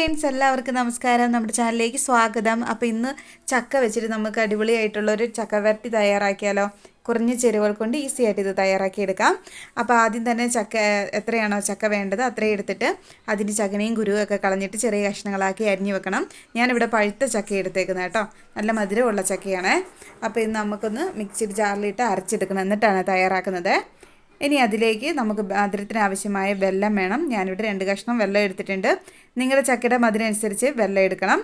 Friends എല്ലാവർക്കും നമസ്കാരം. നമ്മുടെ ചാനലിലേക്ക് സ്വാഗതം. അപ്പോൾ ഇന്ന് ചക്ക വെച്ചിട്ട് നമുക്ക് അടിപൊളിയായിട്ടുള്ള ഒരു ചക്ക വരട്ടി തയ്യാറാക്കിയാലോ? കുറഞ്ഞ ചേരുവകൾ കൊണ്ട് ഈസി ആയിട്ട് ഇത് തയ്യാറാക്കിയെടുക്കാം. അപ്പോൾ ആദ്യം തന്നെ ചക്ക എത്രയാണോ ചക്ക വേണ്ടത് അത്രയും എടുത്തിട്ട് അതിന് ചകനയും കുരുവും ഒക്കെ കളഞ്ഞിട്ട് ചെറിയ കഷ്ണങ്ങളാക്കി അരിഞ്ഞു വെക്കണം. ഞാനിവിടെ പഴുത്ത ചക്ക എടുത്തേക്കുന്നത് കേട്ടോ. നല്ല മധുരമുള്ള ചക്കയാണ്. അപ്പോൾ ഇന്ന് നമുക്കൊന്ന് മിക്സിഡ് ജാറിലിട്ട് അരച്ചെടുക്കണം. എന്നിട്ടാണ് തയ്യാറാക്കുന്നത്. ഇനി അതിലേക്ക് നമുക്ക് മധുരത്തിന് ആവശ്യമായ വെല്ലം വേണം. ഞാനിവിടെ രണ്ട് കഷ്ണം വെള്ളം എടുത്തിട്ടുണ്ട്. നിങ്ങളുടെ ചക്കയുടെ മധുരമനുസരിച്ച് വെള്ളം എടുക്കണം.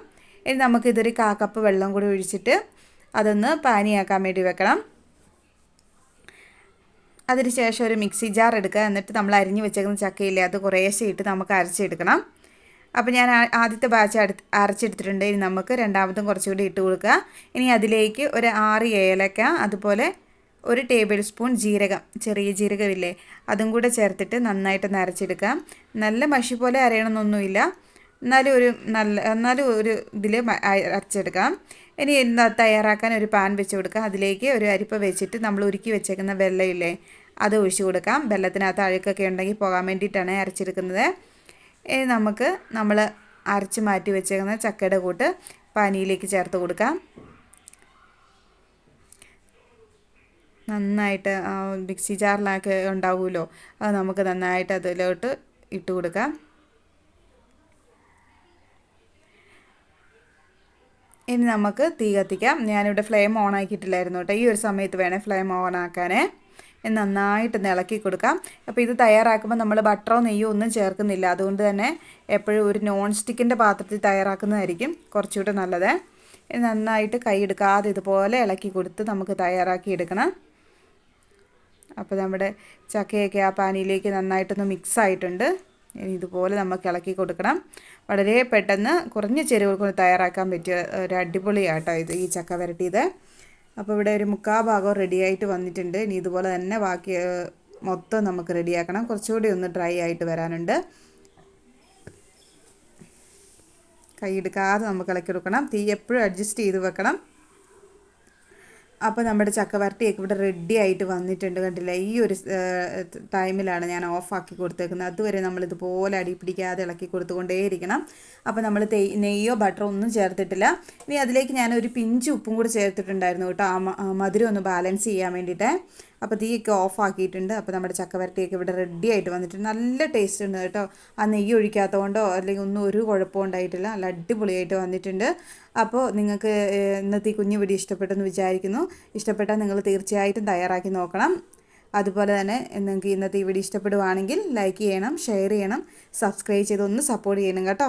ഇനി നമുക്കിതൊരു കാ കപ്പ് വെള്ളം കൂടി ഒഴിച്ചിട്ട് അതൊന്ന് പാനിയാക്കാൻ വേണ്ടി വെക്കണം. അതിന് ശേഷം ഒരു മിക്സി ജാർ എടുക്കുക. എന്നിട്ട് നമ്മൾ അരിഞ്ഞു വെച്ചേക്കുന്ന ചക്കയില്ലേ അത് കുറേശ്ശെ ഇട്ട് നമുക്ക് അരച്ചെടുക്കണം. അപ്പോൾ ഞാൻ ആദ്യത്തെ ബാച്ച് അടുത്ത് അരച്ചെടുത്തിട്ടുണ്ട്. ഇനി നമുക്ക് രണ്ടാമതും കുറച്ചുകൂടി ഇട്ട് കൊടുക്കുക. ഇനി അതിലേക്ക് ഒരു ആറ് ഏലക്ക അതുപോലെ ഒരു ടേബിൾ സ്പൂൺ ജീരകം ചെറിയ ജീരകമില്ലേ? അതും കൂടെ ചേർത്തിട്ട് നന്നായിട്ട് നരച്ചെടുക്കാം നല്ല മഷി പോലെ അരയണമെന്നൊന്നുമില്ല. എന്നാലും ഒരു നല്ല എന്നാലും ഒരു ഇതിൽ അരച്ചെടുക്കാം ഇനി എന്താ തയ്യാറാക്കാൻ ഒരു പാൻ വെച്ച് കൊടുക്കാം അതിലേക്ക് ഒരു അരിപ്പ വെച്ചിട്ട് നമ്മൾ ഉരുക്കി വെച്ചേക്കുന്ന വെള്ളമില്ലേ അത് ഒഴിച്ചു കൊടുക്കാം വെള്ളത്തിനകത്ത് അഴുക്കൊക്കെ ഉണ്ടെങ്കിൽ പോകാൻ വേണ്ടിയിട്ടാണ് അരച്ചെടുക്കുന്നത്. ഇനി നമുക്ക് നമ്മൾ അരച്ച് മാറ്റി വെച്ചേക്കുന്ന ചക്കയുടെ കൂട്ട് പാനിയിലേക്ക് ചേർത്ത് കൊടുക്കാം നന്നായിട്ട് മിക്സി ജാറിലൊക്കെ ഉണ്ടാവുമല്ലോ അത് നമുക്ക് നന്നായിട്ട് അതിലോട്ട് ഇട്ട് കൊടുക്കാം. ഇനി നമുക്ക് തീ കത്തിക്കാം. ഞാനിവിടെ ഫ്ലെയിം ഓൺ ആക്കിയിട്ടില്ലായിരുന്നു കേട്ടോ. ഈ ഒരു സമയത്ത് വേണേൽ ഫ്ലെയിം ഓൺ ആക്കാനേ. നന്നായിട്ട് ഇളക്കി കൊടുക്കാം. അപ്പോൾ ഇത് തയ്യാറാക്കുമ്പോൾ നമ്മൾ ബട്ടറോ നെയ്യോ ഒന്നും ചേർക്കുന്നില്ല. അതുകൊണ്ട് തന്നെ എപ്പോഴും ഒരു നോൺ സ്റ്റിക്കിന്റെ പാത്രത്തിൽ തയ്യാറാക്കുന്നതായിരിക്കും കുറച്ചുകൂടെ നല്ലത്. നന്നായിട്ട് കൈ എടുക്കാതെ ഇതുപോലെ ഇളക്കി കൊടുത്ത് നമുക്ക് തയ്യാറാക്കി എടുക്കണം. അപ്പോൾ നമ്മുടെ ചക്കയൊക്കെ ആ പാനിയിലേക്ക് നന്നായിട്ടൊന്ന് മിക്സ് ആയിട്ടുണ്ട്. ഇനി ഇതുപോലെ നമുക്ക് ഇളക്കി കൊടുക്കണം. വളരെ പെട്ടെന്ന് കുറഞ്ഞ ചേരുവകൾ കൊണ്ട് തയ്യാറാക്കാൻ പറ്റിയ ഒരു അടിപൊളിയാട്ടോ ഇത് ഈ ചക്ക വരട്ടിയത്. അപ്പോൾ ഇവിടെ ഒരു മുക്കാ ഭാഗം റെഡിയായിട്ട് വന്നിട്ടുണ്ട്. ഇനി ഇതുപോലെ തന്നെ ബാക്കി മൊത്തം നമുക്ക് റെഡിയാക്കണം കുറച്ചുകൂടി ഒന്ന് ഡ്രൈ ആയിട്ട് വരാനുണ്ട്. കൈയെടുക്കാതെ നമുക്ക് ഇളക്കി കൊടുക്കണം. തീ എപ്പോഴും അഡ്ജസ്റ്റ് ചെയ്ത് വെക്കണം. അപ്പോൾ നമ്മുടെ ചക്കവരട്ടിയൊക്കെ ഇവിടെ റെഡി ആയിട്ട് വന്നിട്ടുണ്ട് കണ്ടില്ല? ഈ ഒരു ടൈമിലാണ് ഞാൻ ഓഫാക്കി കൊടുത്തേക്കുന്നത്. അതുവരെ നമ്മൾ ഇതുപോലെ അടി പിടിക്കാതെ ഇളക്കി കൊടുത്തുകൊണ്ടേയിരിക്കണം. അപ്പോൾ നമ്മൾ നെയ്യോ ബട്ടറോ ഒന്നും ചേർത്തിട്ടില്ല. ഇനി അതിലേക്ക് ഞാൻ ഒരു പിഞ്ച് ഉപ്പും കൂടി ചേർത്തിട്ടുണ്ടായിരുന്നു കേട്ടോ. ആ മധുരം ഒന്ന് ബാലൻസ് ചെയ്യാൻ വേണ്ടിയിട്ട്. അപ്പോൾ തീയൊക്കെ ഓഫാക്കിയിട്ടുണ്ട് അപ്പോൾ നമ്മുടെ ചക്കവരട്ടിയൊക്കെ ഇവിടെ റെഡി ആയിട്ട് വന്നിട്ടുണ്ട്. നല്ല ടേസ്റ്റ് ഉണ്ട് കേട്ടോ. ആ നെയ്യ് ഒഴിക്കാത്തതുകൊണ്ടോ അല്ലെങ്കിൽ ഒന്നും ഒരു കുഴപ്പവും ഉണ്ടായിട്ടില്ല. നല്ല അടിപൊളിയായിട്ട് വന്നിട്ടുണ്ട്. അപ്പോൾ നിങ്ങൾക്ക് ഇന്നത്തെ കുഞ്ഞു വീഡിയോ ഇഷ്ടപ്പെട്ടെന്ന് വിചാരിക്കുന്നു. ഇഷ്ടപ്പെട്ടാൽ നിങ്ങൾ തീർച്ചയായിട്ടും തയ്യാറാക്കി നോക്കണം. അതുപോലെ തന്നെ നിങ്ങൾക്ക് ഇന്നത്തെ ഈ വീഡിയോ ഇഷ്ടപ്പെടുവാണെങ്കിൽ ലൈക്ക് ചെയ്യണം ഷെയർ ചെയ്യണം സബ്സ്ക്രൈബ് ചെയ്തൊന്ന് സപ്പോർട്ട് ചെയ്യണം കേട്ടോ.